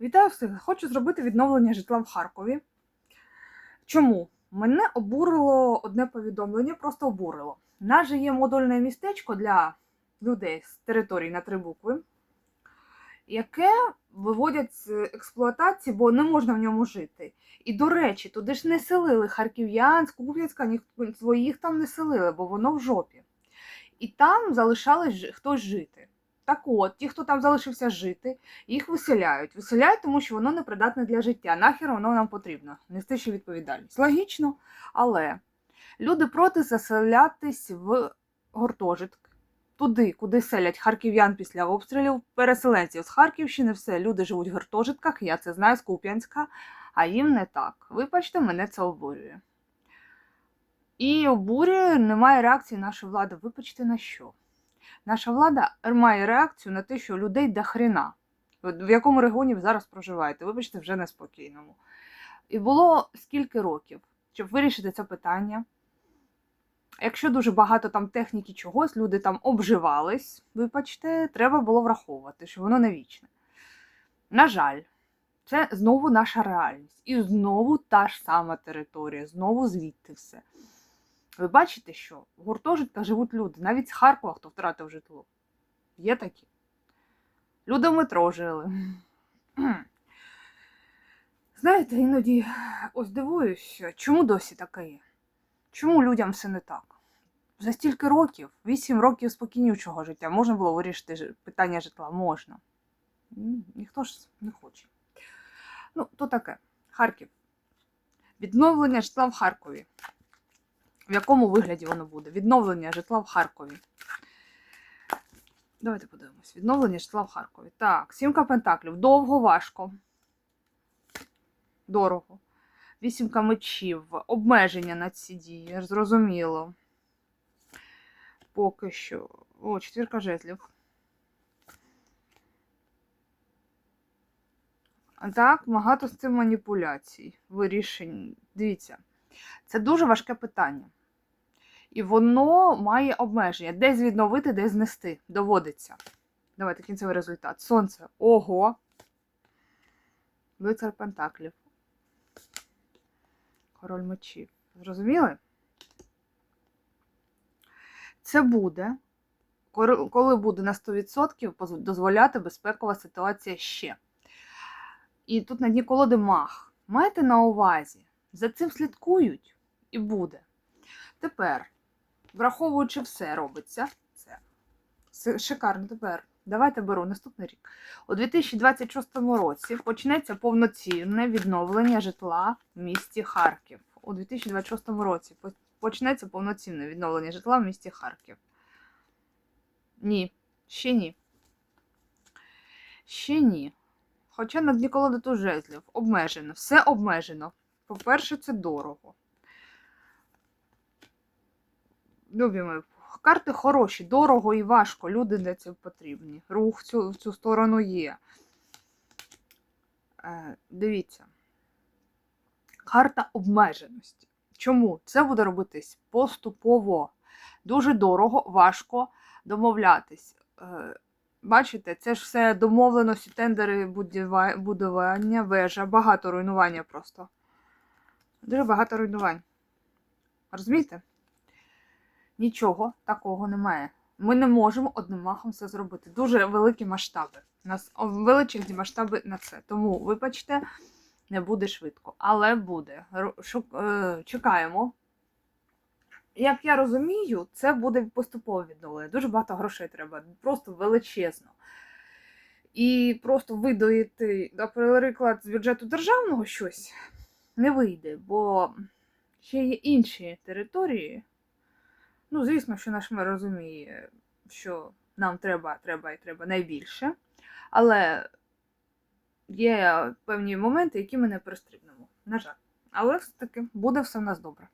Вітаю всіх! Хочу зробити відновлення житла в Харкові. Чому? Мене обурило одне повідомлення, просто обурило. У нас же є модульне містечко для людей з території на три букви, яке виводять з експлуатації, бо не можна в ньому жити. І, до речі, туди ж не селили харків'ян, Куп'янська, своїх там не селили, бо воно в жопі. І там залишалось хтось жити. Так от, ті, хто там залишився жити, їх виселяють. Виселяють, тому що воно непридатне для життя. Нахер воно нам потрібно. Нести ще відповідальність. Логічно, але люди проти заселятись в гуртожиток. Туди, куди селять харків'ян після обстрілів, переселенців з Харківщини, все, люди живуть в гуртожитках, я це знаю з Куп'янська, а їм не так. Вибачте, мене це обурює. І обурює, немає реакції нашої влади. Вибачте на що? Наша влада має реакцію на те, що людей до хрена. В якому регіоні ви зараз проживаєте? Вибачте, вже неспокійному. І було скільки років, щоб вирішити це питання. Якщо дуже багато там техніки чогось, люди там обживались, вибачте, треба було враховувати, що воно не вічне. На жаль, це знову наша реальність. І знову та ж сама територія, знову звідти все. Ви бачите, що в гуртожитках живуть люди, навіть з Харкова, хто втратив житло. Є такі. Люди в метро жили. Знаєте, іноді ось дивуюся, чому досі таке є? Чому людям все не так? За стільки років, 8 років спокійнішого життя, можна було вирішити питання житла? Можна. Ніхто ж не хоче. Ну, то таке. Харків. Відновлення житла в Харкові. В якому вигляді воно буде? Відновлення житла в Харкові. Давайте подивимось. Відновлення житла в Харкові. Так, сімка пентаклів. Довго, важко. Дорого. Вісімка мечів. Обмеження на ці дії. Зрозуміло. Поки що. О, четвірка жезлів. Так, багато з цим маніпуляцій, вирішень. Дивіться, це дуже важке питання. І воно має обмеження. Десь відновити, десь знести. Доводиться. Давайте кінцевий результат. Сонце. Ого. Лицар Пентаклів. Король мечів. Зрозуміли? Це буде, коли буде на 100% дозволяти безпекова ситуація ще. І тут на дні колоди мах. Майте на увазі, за цим слідкують і буде. Тепер, враховуючи все, робиться це. Шикарно тепер. Давайте беру наступний рік. У 2026 році почнеться повноцінне відновлення житла в місті Харків. У 2026 році почнеться повноцінне відновлення житла в місті Харків. Ні, ще ні. Ще ні. Хоча на дні колоди тут жезлів. Обмежено. Все обмежено. По-перше, це дорого. Любі мої, карти хороші, дорого і важко. Люди для цього потрібні. Рух в цю, в цю сторону є. Е, дивіться. Карта обмеженості. Чому? Це буде робитись поступово. Дуже дорого, важко домовлятись. Е, Бачите, це ж все домовленості, тендери, будування, вежа, багато руйнування просто. Дуже багато руйнувань. Розумієте? Нічого такого немає. Ми не можемо одним махом це зробити. Дуже великі масштаби. У нас величезні масштаби на це. Тому, вибачте, не буде швидко. Але буде. Е, Чекаємо. Як я розумію, це буде поступове відновлення. Дуже багато грошей треба, просто величезно. І просто видоїти, наприклад, з бюджету державного щось не вийде, бо ще є інші території. Ну, звісно, що наш мер розуміє, що нам треба, треба і треба найбільше. Але є певні моменти, які ми не пристрібнемо. На жаль. Але все-таки буде все в нас добре.